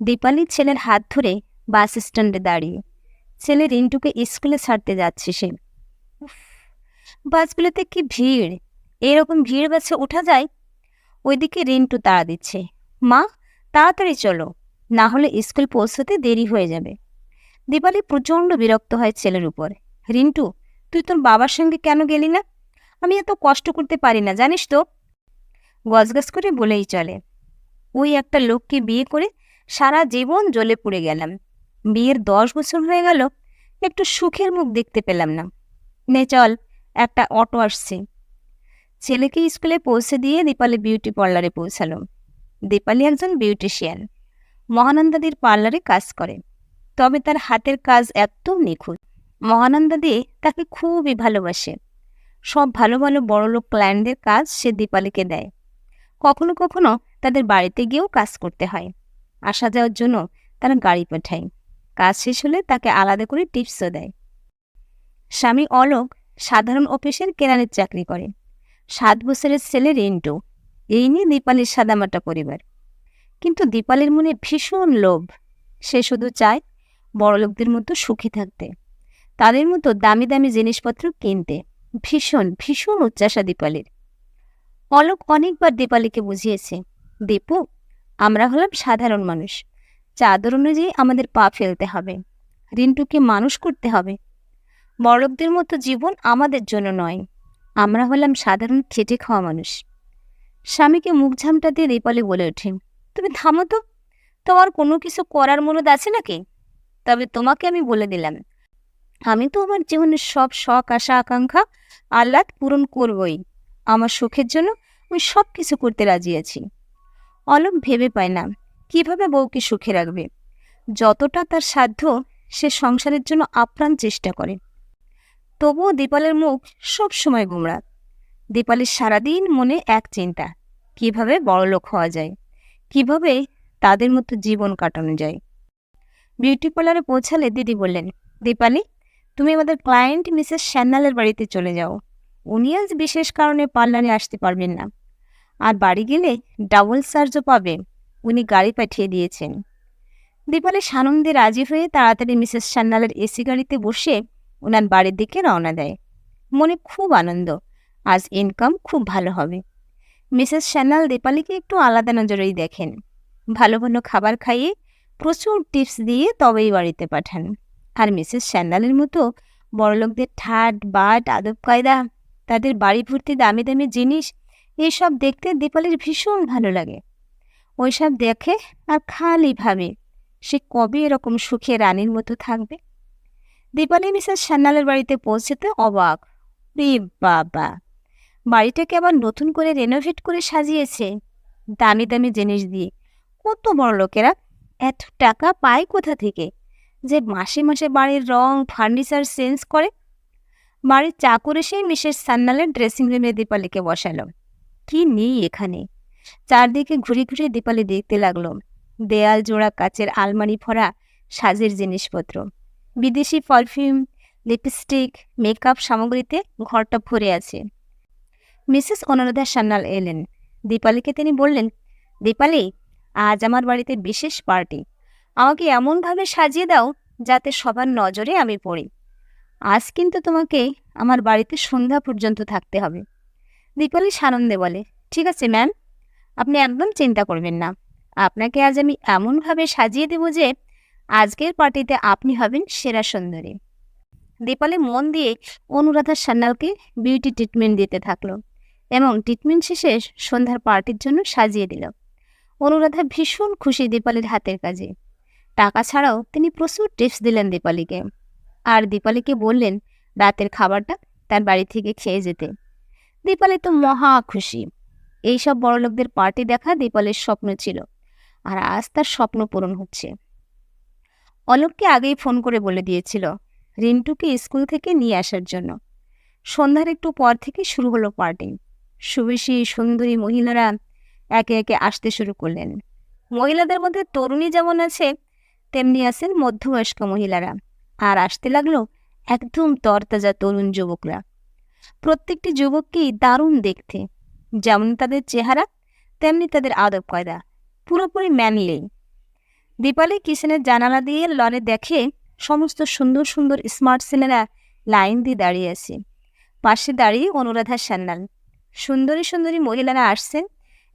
দীপালি ছেলের হাত ধরে বাস স্ট্যান্ডে দাঁড়িয়ে। ছেলে রিন্টুকে স্কুলে ছাড়তে যাচ্ছে সে। বাসগুলোতে কি ভিড়? এরকম ভিড় বাসে ওঠা যায়? ওইদিকে রিন্টু তাড়া দিচ্ছে। মা, তাড়াতাড়ি চলো, না হলে স্কুল পৌঁছতে দেরি হয়ে যাবে। দীপালি প্রচণ্ড বিরক্ত হয় ছেলের উপর। রিন্টু, তুই তোর বাবার সঙ্গে কেন গেলি না? আমি এত কষ্ট করতে পারি না, জানিস তো? গজগজ করে বলেই চলে। ওই একটা লোককে বিয়ে করে সারা জীবন জ্বলে পুড়ে গেলাম। বিয়ের দশ বছর হয়ে গেল, একটু সুখের মুখ দেখতে পেলাম না। নে চল, একটা অটো আসছে। ছেলেকে স্কুলে পৌঁছে দিয়ে দীপালি বিউটি পার্লারে পৌঁছালো। দীপালি একজন বিউটিশিয়ান। মহানন্দাদির পার্লারে কাজ করে। তবে তার হাতের কাজ একদম নিখুঁত। মহানন্দাদি তাকে খুবই ভালোবাসে। সব ভালো ভালো বড়লোক ক্লায়েন্টদের কাজ সে দীপালিকে দেয়। কখনো কখনো তাদের বাড়িতে গিয়েও কাজ করতে হয়। আসা যাওয়ার জন্য তারা গাড়ি পাঠায়। কাজ শেষ হলে তাকে আলাদা করে টিপসও দেয়। স্বামী অলোক সাধারণ অফিসের কেরানির চাকরি করে। সাত বছরের ছেলে রিন্টু। এই নিয়ে দীপালির সাদামাটা পরিবার। কিন্তু দীপালির মনে ভীষণ লোভ। সে শুধু চায় বড়লোকদের মতো সুখী থাকতে। তাদের মতো দামি দামি জিনিসপত্র কিনতে। ভীষণ ভীষণ উচ্চাসা দীপালির। অলোক অনেকবার দীপালিকে বুঝিয়েছে, দীপু আমরা হলাম সাধারণ মানুষ। চাদর অনুযায়ী আমাদের পা ফেলতে হবে। রিন্টুকে মানুষ করতে হবে। বড়লোকদের মতো জীবন আমাদের জন্য নয়। আমরা হলাম সাধারণ খেটে খাওয়া মানুষ। স্বামীকে মুখ ঝামটা দিয়ে দীপালি বলে ওঠে, তুমি থামো তো। তোমার কোনো কিছু করার মনোদ আছে নাকি? তবে তোমাকে আমি বলে দিলাম। আমি তো আমার জীবনের সব শখ, আশা, আকাঙ্ক্ষা, আহ্লাদ পূরণ করবই। আমার সুখের জন্য আমি সব কিছু করতে রাজি আছি। অলোক ভেবে পায় না, কীভাবে বউকে সুখে রাখবে? যতটা তার সাধ্য, সে সংসারের জন্য আপ্রাণ চেষ্টা করে। তবুও দীপালের মুখ সব সময় গুমরা দীপালির সারাদিন মনে এক চিন্তা, কীভাবে বড়লোক হওয়া যায়? কীভাবে তাদের মতো জীবন কাটানো যায়? বিউটি পার্লারে পৌঁছালে দিদি বললেন, দীপালি, তুমি আমাদের ক্লায়েন্ট মিসেস স্যান্নালের বাড়িতে চলে যাও। উনি আজ বিশেষ কারণে পার্লারে আসতে পারবেন না। আর বাড়ি গেলে ডাবল চার্জও পাবে, উনি গাড়ি পাঠিয়ে দিয়েছেন। দীপালি সানন্দে রাজি হয়ে তাড়াতাড়ি মিসেস সান্যালের এসি গাড়িতে বসে ওনার বাড়ির দিকে রওনা দেয়। মনে খুব আনন্দ, আজ ইনকাম খুব ভালো হবে। মিসেস স্যান্যাল দীপালিকে একটু আলাদা নজরেই দেখেন। ভালো ভালো খাবার খাইয়ে প্রচুর টিপস দিয়ে তবেই বাড়িতে পাঠান। আর মিসেস স্যান্ডালের মতো বড়লোকদের ঠাট, বাট, আদব কায়দা, তাদের বাড়ি ভর্তি দামি দামি জিনিস এইসব দেখতে দীপালির ভীষণ ভালো লাগে। ওইসব দেখে আর খালি ভাবে সে কবে এরকম সুখে রানীর মতো থাকবে? দীপালি মিসেস সান্যালের বাড়িতে পৌঁছেতে অবাক। রে বাবা, বাড়িটাকে আবার নতুন করে রেনোভেট করে সাজিয়েছে? দামি দামি জিনিস দিয়ে। কত বড় লোকেরা এত টাকা পায় কোথা থেকে? যে মাসে মাসে বাড়ির রং ফার্নিচার চেঞ্জ করে। বাড়ির চাকর এসেই মিসেস সান্নালের ড্রেসিং রুমে দীপালিকে বসালো। কি নেই এখানে। চারদিকে ঘুরে ঘুরে দীপালি দেখতে লাগল। দেয়াল জোড়া কাচের আলমারি ভরা সাজের জিনিসপত্র। বিদেশি পারফিউম, লিপস্টিক, মেকআপ সামগ্রীতে ঘরটা ভরে আছে। মিসেস অনুরাধা সান্যাল এলেন। দীপালিকে তিনি বললেন, দীপালি, আজ আমার বাড়িতে বিশেষ পার্টি। আমাকে এমনভাবে সাজিয়ে দাও যাতে সবার নজরে আমি পড়ি। আজ কিন্তু তোমাকে আমার বাড়িতে সন্ধ্যা পর্যন্ত থাকতে হবে। দীপালি সানন্দে বলে, ঠিক আছে ম্যাম আপনি একদম চিন্তা করবেন না। আপনাকে আজ আমি এমনভাবে সাজিয়ে দেব যে, আজকের পার্টিতে আপনি হবেন সেরা সুন্দরী। দীপালি মন দিয়ে অনুরাধা সান্যালকে বিউটি ট্রিটমেন্ট দিতে থাকল এবং ট্রিটমেন্ট শেষে সন্ধ্যার পার্টির জন্য সাজিয়ে দিল। অনুরাধা ভীষণ খুশি দীপালির হাতের কাজে। টাকা ছাড়াও তিনি প্রচুর টিপস দিলেন দীপালিকে। আর দীপালিকে বললেন, রাতের খাবারটা তার বাড়ি থেকে খেয়ে যেতে। দীপালি তো মহা খুশি। এইসব বড়লোকদের পার্টি দেখা দীপালির স্বপ্ন ছিল, আর আজ তার স্বপ্ন পূরণ হচ্ছে। অলোককে আগেই ফোন করে বলে দিয়েছিল, রিন্টুকে স্কুল থেকে নিয়ে আসার জন্য। সন্ধ্যার একটু পর থেকে শুরু হলো পার্টি। সুবেশী, সুন্দরী মহিলারা একে একে আসতে শুরু করলেন। মহিলাদের মধ্যে তরুণী যেমন আছে, তেমনি আছেন মধ্যবয়স্ক মহিলারা। আর আসতে লাগল একদম তরতাজা তরুণ যুবকরা। প্রত্যেকটি যুবককেই দারুণ দেখতে। যেমন তাদের চেহারা, তেমনি তাদের আদব কয়দা। পুরোপুরি ম্যানলি। দীপালি কিচেনের জানালা দিয়ে লনে দেখে সমস্ত সুন্দর সুন্দর স্মার্ট ছেলেরা লাইন দিয়ে দাঁড়িয়ে আছে। পাশে দাঁড়িয়ে অনুরাধা সান্যাল সুন্দরী সুন্দরী মহিলারা আসছেন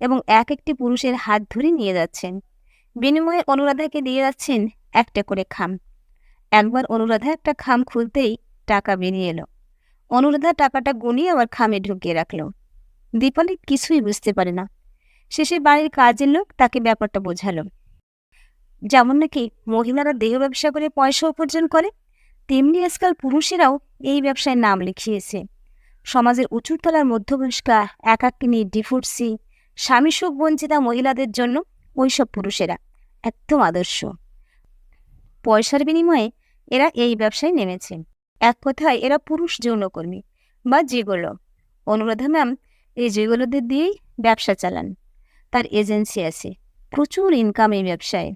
এবং এক একটি পুরুষের হাত ধরে নিয়ে যাচ্ছেন। বিনিময়ে অনুরাধাকে দিয়ে যাচ্ছেন একটা করে খাম। একবার অনুরাধা একটা খাম খুলতেই টাকা বেরিয়ে এলো। অনুরাধা টাকাটা গুনিয়ে আবার খামে ঢুকিয়ে রাখল। দীপালি কিছুই বুঝতে পারে না। শেষে বাড়ির কাজের লোক তাকে ব্যাপারটা বোঝালো। যেমন নাকি মহিলারা দেহ ব্যবসা করে পয়সা উপার্জন করে, তেমনি আজকাল পুরুষেরাও এই ব্যবসায় নাম লিখিয়েছে। সমাজের উঁচুতলার মধ্যবয়স্কা, একাকিনী ডিফুটসি স্বামী সুখ বঞ্চিতা মহিলাদের জন্য ওইসব পুরুষেরা একদম আদর্শ। পয়সার বিনিময়ে এরা এই ব্যবসায় নেমেছে। এক কথায় এরা পুরুষ যৌনকর্মী বা যেগুলো। অনুরাধা ম্যাম, এই যেগুলোদের দিয়েই ব্যবসা চালান। তার এজেন্সি আছে। প্রচুর ইনকাম এই ব্যবসায়।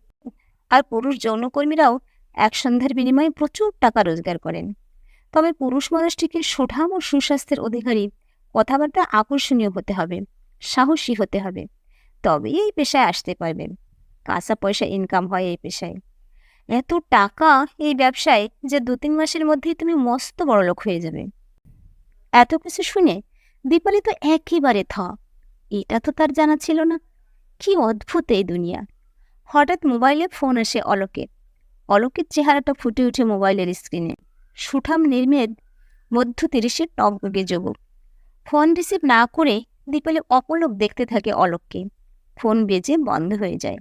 আর পুরুষ যৌনকর্মীরাও এক সন্ধ্যার বিনিময়ে প্রচুর টাকা রোজগার করেন। তবে পুরুষ মানুষটিকে সুঠাম ও সুস্বাস্থ্যের অধিকারী কথাবার্তা আকর্ষণীয় হতে হবে, সাহসী হতে হবে। তবেই এই পেশায় আসতে পারবেন। কাঁচা পয়সা ইনকাম হয় এই পেশায়। এত টাকা এই ব্যবসায় যে দু তিন মাসের মধ্যেই তুমি মস্ত বড়লোক হয়ে যাবে। এত কিছু শুনে দীপালি তো একেবারে থ। এটা তো তার জানা ছিল না। কি অদ্ভুত এই দুনিয়া। হঠাৎ মোবাইলে ফোন আসে অলোকের। অলোকের চেহারাটা ফুটে ওঠে মোবাইলের স্ক্রিনে। সুঠাম নির্মেদ মধ্য তিরিশের টকবগে যুবক। ফোন রিসিভ না করে দীপালি অপলক দেখতে থাকে অলোককে। ফোন বেজে বন্ধ হয়ে যায়।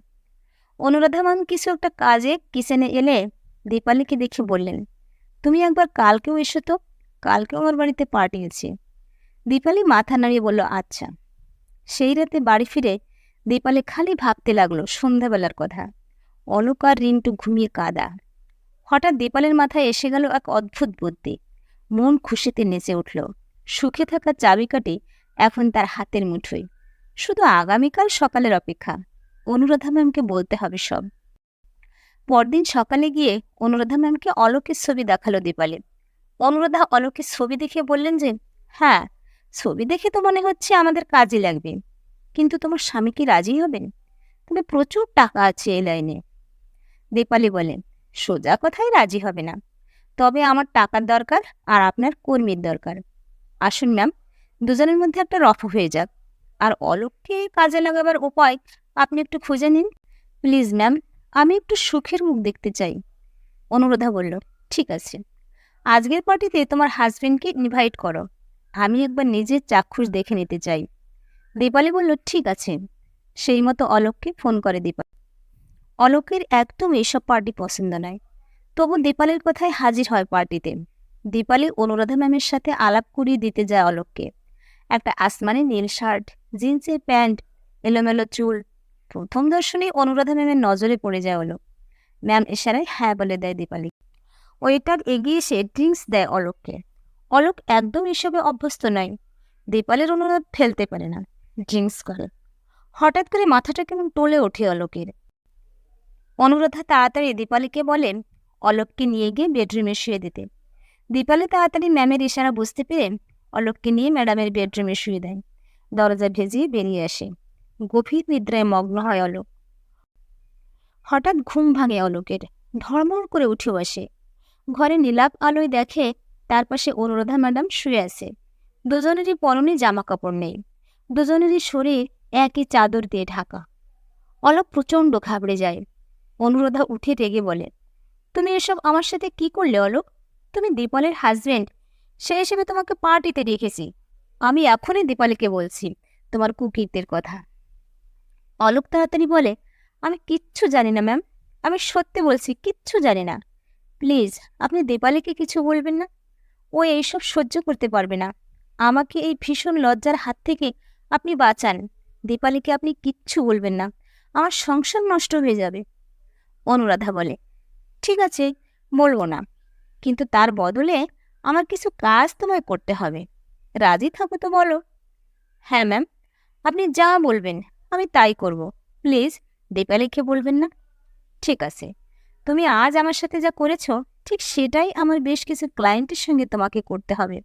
অনুরাধা ম্যাম কিছু একটা কাজে কিচেনে এলে দীপালিকে দেখে বললেন, তুমি একবার কালকেও এসো তো, কালকেও আমার বাড়িতে পার্টি আছে। দীপালি মাথা নাড়িয়ে বলল আচ্ছা। সেই রাতে বাড়ি ফিরে দীপালি খালি ভাবতে লাগল সন্ধ্যাবেলার কথা। অলোক আর রিন্টু ঘুমিয়ে কাদা। হঠাৎ দীপালের মাথায় এসে গেল এক অদ্ভুত বুদ্ধি। মন খুশিতে নেচে উঠল। সুখে থাকা চাবিকাটি এখন তার হাতের মুঠোয়। শুধু আগামীকাল সকালের অপেক্ষা। অনুরাধা ম্যামকে বলতে হবে সব। পরদিন সকালে গিয়ে অনুরাধা ম্যামকে অলোকের ছবি দেখাল দীপালি। অনুরাধা অলোকের ছবি দেখে বললেন যে হ্যাঁ ছবি দেখে তো মনে হচ্ছে আমাদের কাজে লাগবে। কিন্তু তোমার স্বামী কি রাজি হবেন? তবে প্রচুর টাকা আছে এই লাইনে। দীপালি বলেন সোজা কথাই রাজি হবে না। তবে আমার টাকার দরকার আর আপনার কর্মীর দরকার। আসুন ম্যাম, দুজনের মধ্যে একটা রফ হয়ে যাক। আর অলোককে কাজে লাগাবার উপায় আপনি একটু খুঁজে নিন। প্লিজ ম্যাম, আমি একটু সুখের মুখ দেখতে চাই। অনুরোধা বলল, ঠিক আছে। আজকের পার্টিতে তোমার হাজবেন্ডকে ইনভাইট করো। আমি একবার নিজের চাক্ষুষ দেখে নিতে চাই। দীপালি বলল, ঠিক আছে। সেই মতো অলোককে ফোন করে দীপা অলোকের একদম এইসব পার্টি পছন্দ নয়। তবু দীপালির কথায় হাজির হয় পার্টিতে। দীপালি অনুরাধা ম্যামের সাথে আলাপ করিয়ে দিতে যায় অলোককে একটা আসমানি নীল শার্ট জিন্সের প্যান্ট, এলোমেলো চুল। প্রথম দর্শনেই অনুরাধা ম্যামের নজরে পড়ে যায় অলোক ম্যাম এশারায় হ্যাঁ বলে দেয় দীপালি। ওয়েটার এগিয়ে এসে ড্রিঙ্কস দেয় অলোককে। অলোক একদম এসবে অভ্যস্ত নয়। দীপালের অনুরোধ ফেলতে পারে না। ড্রিঙ্কস করে। হঠাৎ করে মাথাটা কেমন টলে ওঠে অলোকের। অনুরাধা তাড়াতাড়ি দীপালিকে বলেন অলোককে নিয়ে গিয়ে বেডরুমে শুয়ে দিতে। দীপালি তাড়াতাড়ি ম্যামের ইশারা বুঝতে পেরে অলোককে নিয়ে ম্যাডামের বেডরুমে শুয়ে দেয়। দরজা ভেজিয়ে বেরিয়ে আসে। গভীর নিদ্রায় মগ্ন হয় অলোক। হঠাৎ ঘুম ভাঙে অলোকের। ধর্মর করে উঠে বসে ঘরে নীলাপ আলোয় দেখে তার পাশে অনুরাধা ম্যাডাম শুয়ে আছে। দুজনেরই পরনে জামা কাপড় নেই। দুজনেরই শরীর একই চাদর দিয়ে ঢাকা। অলোক প্রচণ্ড ঘাবড়ে যায়। অনুরাধা উঠে রেগে বলে, তুমি এসব আমার সাথে কি করলে অলোক? তুমি দীপলের হাজবেন্ড সে হিসেবে তোমাকে পার্টিতে রেখেছি। আমি এখনই দীপালিকে বলছি তোমার কুকীর্তের কথা। অলোক তাড়াতাড়ি বলে, আমি কিচ্ছু জানি না ম্যাম আমি সত্যি বলছি, কিচ্ছু জানি না। প্লিজ আপনি দীপালিকে কিছু বলবেন না? ও এইসব সহ্য করতে পারবে না। আমাকে এই ভীষণ লজ্জার হাত থেকে আপনি বাঁচান। দীপালিকে আপনি কিচ্ছু বলবেন না। আমার সংসার নষ্ট হয়ে যাবে। অনুরাধা বলে, ঠিক আছে, বলব না। কিন্তু তার বদলে আমার কিছু কাজ তোমায় করতে হবে। রাজি থাকো তো বলো। হ্যাঁ ম্যাম আপনি যা বলবেন আমি তাই করব। প্লিজ দীপালিকে বলবেন না। ঠিক আছে, তুমি আজ আমার সাথে যা করেছ, ঠিক সেটাই আমার বেশ কিছু ক্লায়েন্টের সঙ্গে তোমাকে করতে হবে।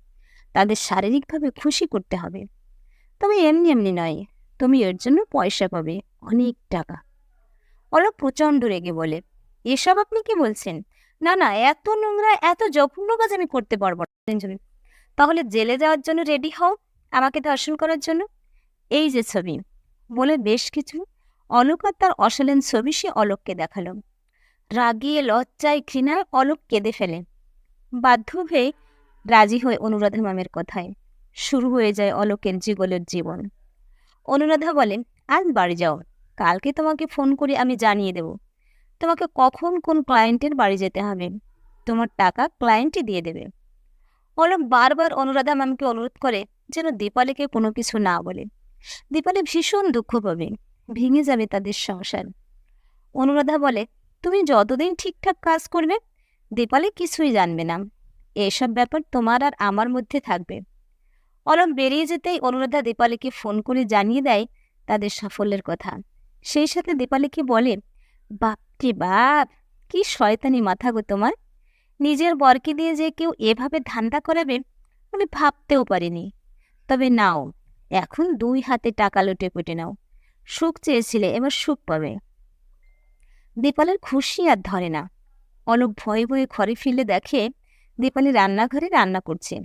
তাদের শারীরিকভাবে খুশি করতে হবে। তবে এমনি এমনি নয়, তুমি এর জন্য পয়সা পাবে, অনেক টাকা। অলোক প্রচণ্ড রেগে বলে, এসব আপনি কি বলছেন? না না, এত নোংরা, এত জঘন্য কাজ আমি করতে পারব না। তাহলে জেলে যাওয়ার জন্য রেডি হও, আমাকে দর্শন করার জন্য। এই যে ছবি, বলে বেশ কিছু অলোক আর তার অশালীন ছবি সে অলোককে দেখাল। রাগিয়ে, লজ্জায়, ঘৃণায় অলোক কেঁদে ফেলে। বাধ্য হয়ে রাজি হয়ে অনুরাধা মামের কথায়। শুরু হয়ে যায় অলোকের জিগলের জীবন। অনুরাধা বলে, আজ বাড়ি যাও। কালকে তোমাকে ফোন করে আমি জানিয়ে দেব। তোমাকে কখন কোন ক্লায়েন্টের বাড়ি যেতে হবে? তোমার টাকা ক্লায়েন্টই দিয়ে দেবে। অলোক বারবার অনুরাধা ম্যামকে অনুরোধ করে যেন দীপালিকে কোনো কিছু না বলে। দীপালি ভীষণ দুঃখ পাবে, ভেঙে যাবে তাদের সংসার। অনুরাধা বলে, তুমি যতদিন ঠিকঠাক কাজ করবে, দীপালি কিছুই জানবে না। এসব ব্যাপার তোমার আর আমার মধ্যে থাকবে। অলম বেরিয়ে যেতেই অনুরাধা দীপালিকে ফোন করে জানিয়ে দেয় তাদের সাফল্যের কথা। সেই সাথে দীপালিকে বলে, বাপরে বাপ, কি শয়তানি মাথা গো তোমার। নিজের বরকে দিয়ে যে কেউ এভাবে ধান্দা করাবে, আমি ভাবতেও পারিনি। তবে নাও, এখন দুই হাতে টাকা লুটে পুটে নাও। সুখ চেয়েছিলে, এবার সুখ পাবে। দীপালের খুশি আর ধরে না। অলোক ভয়ে ভয়ে ঘরে ফিরলে দেখে দীপালি রান্নাঘরে রান্না করছে।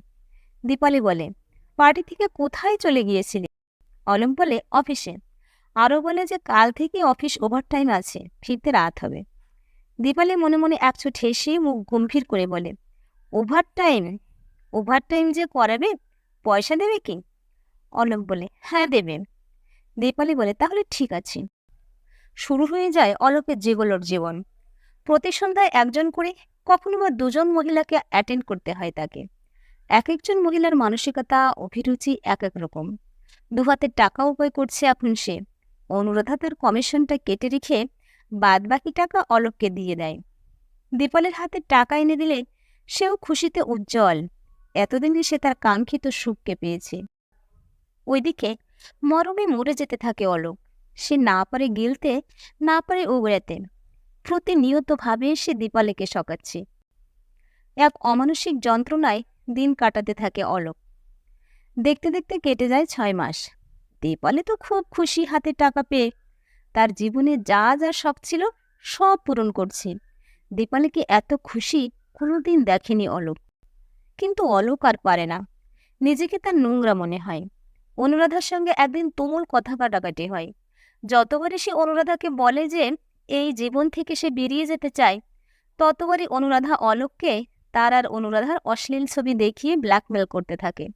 দীপালি বলে, পার্টি থেকে কোথায় চলে গিয়েছিলে? অলম বলে, অফিসে। আরও বলে যে, কাল থেকে অফিস ওভারটাইম আছে, ফিরতে রাত হবে। দীপালি মনে মনে একশো ঠেসে মুখ গম্ভীর করে বলে ওভার টাইম ওভার টাইম যে করাবে? পয়সা দেবে কি? অলোক বলে হ্যাঁ দেবে। দীপালি বলে, তাহলে ঠিক আছে। শুরু হয়ে যায় অলোকের জিগলোর জীবন। প্রতি সন্ধ্যায় একজন করে কখনো বা দুজন মহিলাকে অ্যাটেন্ড করতে হয় তাকে। এক একজন মহিলার মানসিকতা, অভিরুচি এক এক রকম। দুহাতের টাকা উপায় করছে এখন সে। অনুরাধা তার কমিশনটা কেটে রেখে বাদ বাকি টাকা অলোককে দিয়ে দেয়। দীপালের হাতে টাকা এনে দিলে সেও খুশিতে উজ্জ্বল। এতদিনে সে তার কাঙ্ক্ষিত সুখকে পেয়েছে। ওইদিকে মরমে মরে যেতে থাকে অলোক। সে না পারে গিলতে, না পারে উগড়াতে। প্রতিনিয়তভাবে সে দীপালিকে সকাচ্ছে এক অমানসিক যন্ত্রণায় দিন কাটাতে থাকে অলোক। দেখতে দেখতে কেটে যায় ছয় মাস। দীপালি তো খুব খুশি হাতে টাকা পেয়ে তার জীবনে যা যা শখ ছিল সব পূরণ করছে। দীপালিকে এত খুশি কোনোদিন দেখেনি অলোক। কিন্তু অলোক আর পারে না। নিজেকে তার নোংরা মনে হয়। অনুরাধার সঙ্গে একদিন তুমুল কথা কাটাকাটি হয়। যতবারই সে অনুরাধাকে বলে যে এই জীবন থেকে সে বেরিয়ে যেতে চায়, ততবারই অনুরাধা অলোককে তার আর অনুরাধার অশ্লীল ছবি দেখিয়ে ব্ল্যাকমেল করতে থাকে।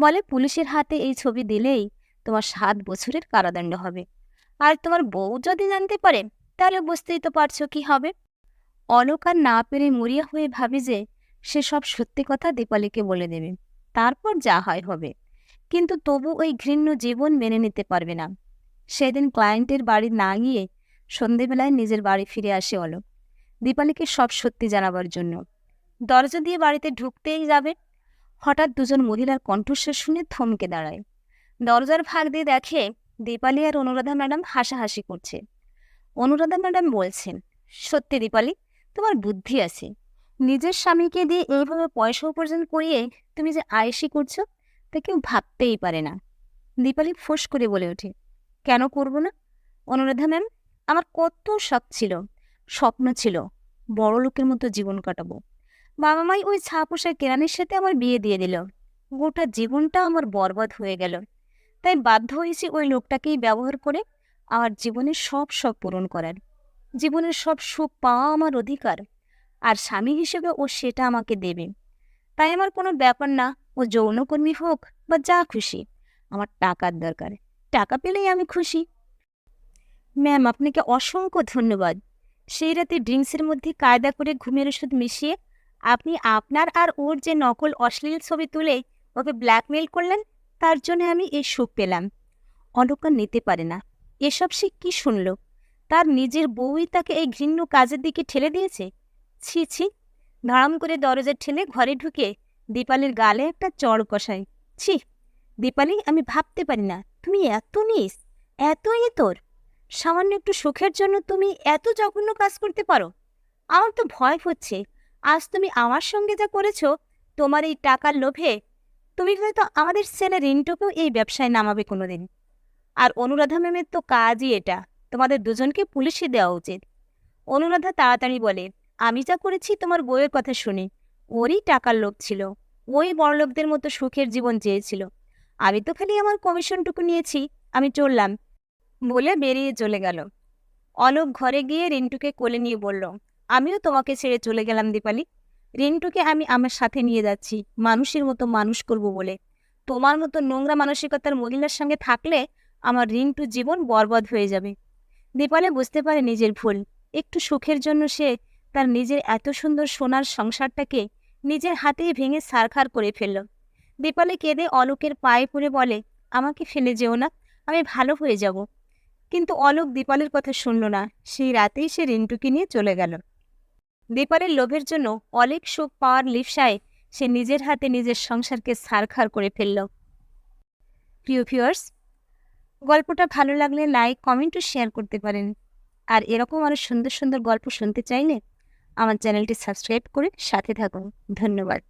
বলে, পুলিশের হাতে এই ছবি দিলেই তোমার সাত বছরের কারাদণ্ড হবে। আর তোমার বউ যদি জানতে পারে, তাহলে বুঝতেই তো পারছ কি হবে। অলোক আর না পেরে মরিয়া হয়ে ভাবে যে, সে সব সত্যি কথা দীপালিকে বলে দেবে। তারপর যা হয় হবে। কিন্তু তবু ওই ঘৃণ্য জীবন মেনে নিতে পারবে না। সেদিন ক্লায়েন্টের বাড়ি না গিয়ে সন্ধেবেলায় নিজের বাড়ি ফিরে আসে অলোক। দীপালিকে সব সত্যি জানাবার জন্য। দরজা দিয়ে বাড়িতে ঢুকতেই যাবে। হঠাৎ দুজন মহিলার কণ্ঠস্বর শুনে থমকে দাঁড়ায়। দরজার ভাগ দিয়ে দেখে দীপালি আর অনুরাধা ম্যাডাম হাসাহাসি করছে। অনুরাধা ম্যাডাম বলছেন, সত্যি দীপালি, তোমার বুদ্ধি আছে। নিজের স্বামীকে দিয়ে এইভাবে পয়সা উপার্জন করিয়ে তুমি যে আয়েসি করছ, তা কেউ ভাবতেই পারে না। দীপালি ফোঁস করে বলে ওঠে, কেন করব না? অনুরাধা ম্যাম, আমার কত শখ ছিল, স্বপ্ন ছিল, বড় লোকের মতো জীবন কাটাবো। বাবা মাই ওই ছা কেরানির সাথে আমার বিয়ে দিয়ে দিল। গোটা জীবনটা আমার বরবাদ হয়ে গেল। তাই বাধ্য হয়েছি ওই লোকটাকেই ব্যবহার করে আমার জীবনের সব শখ পূরণ করার। জীবনের সব সুখ পাওয়া আমার অধিকার, আর স্বামী হিসেবে ও সেটা আমাকে দেবে। তাই আমার কোনো ব্যাপার না, ও যৌনকর্মী হোক বা যা খুশি, আমার টাকার দরকার। টাকা পেলেই আমি খুশি। ম্যাম, আপনাকে অসংখ্য ধন্যবাদ। সেই রাতে ড্রিঙ্কসের মধ্যে কায়দা করে ঘুমের ওষুধ মিশিয়ে আপনি আপনার আর ওর যে নকল অশ্লীল ছবি তুলে ওকে ব্ল্যাকমেল করলেন তার জন্য আমি এই সুখ পেলাম। অলকা নিতে পারে না। এসব সে কি শুনল? তার নিজের বউই তাকে এই ঘৃণ্য কাজের দিকে ঠেলে দিয়েছে? ছি ছি। ধড়াম করে দরজা ঠেলে ঘরে ঢুকে দীপালির গালে একটা চড় কষায়। ছি, দীপালি, আমি ভাবতে পারি না। তুমি এত নিস, এতই তোর। সামান্য একটু সুখের জন্য তুমি এত জঘন্য কাজ করতে পারো। আমার তো ভয় হচ্ছে। আজ তুমি আমার সঙ্গে যা করেছ, তোমার এই টাকার লোভে তুমি হয়তো আমাদের ছেলে রিন্টুকেও এই ব্যবসায় নামাবে কোনোদিন। আর অনুরাধা ম্যামের তো কাজই এটা, তোমাদের দুজনকে পুলিশে দেওয়া উচিত। অনুরাধা তাড়াতাড়ি বলে, আমি যা করেছি তোমার বউয়ের কথা শুনে। ওরই টাকার লোভ ছিল। ওই বড়লোকদের মতো সুখের জীবন চেয়েছিল। আমি তো খালি আমার কমিশনটুকু নিয়েছি, আমি চললাম। বলে বেরিয়ে চলে গেল। অলোক ঘরে গিয়ে রিন্টুকে কোলে নিয়ে বলল, আমিও তোমাকে ছেড়ে চলে গেলাম, দীপালি। রিন্টুকে আমি আমার সাথে নিয়ে যাচ্ছি। মানুষের মতো মানুষ করব বলে। তোমার মতো নোংরা মানসিকতার মহিলার সঙ্গে থাকলে আমার রিন্টু জীবন বরবাদ হয়ে যাবে। দীপালে বুঝতে পারে নিজের ভুল। একটু সুখের জন্য সে তার নিজের এত সুন্দর সোনার সংসারটাকে নিজের হাতেই ভেঙে সারখার করে ফেলল। দীপালে কেঁদে অলোকের পায়ে পড়ে বলে, আমাকে ফেলে যেও না, আমি ভালো হয়ে যাব। কিন্তু অলোক দীপালের কথা শুনল না। সেই রাতেই সে রিন্টুকে নিয়ে চলে গেল। দীপালের লোভের জন্য অলেক সুখ পাওয়ার লিপসায় সে নিজের হাতে নিজের সংসারকে সারখার করে ফেলল। প্রিয় ভিউয়ার্স গল্পটা ভালো লাগলে লাইক কমেন্ট ও শেয়ার করতে পারেন। আর এরকম আরও সুন্দর সুন্দর গল্প শুনতে চাইলে আমার চ্যানেলটি সাবস্ক্রাইব করে সাথে থাকুন। ধন্যবাদ।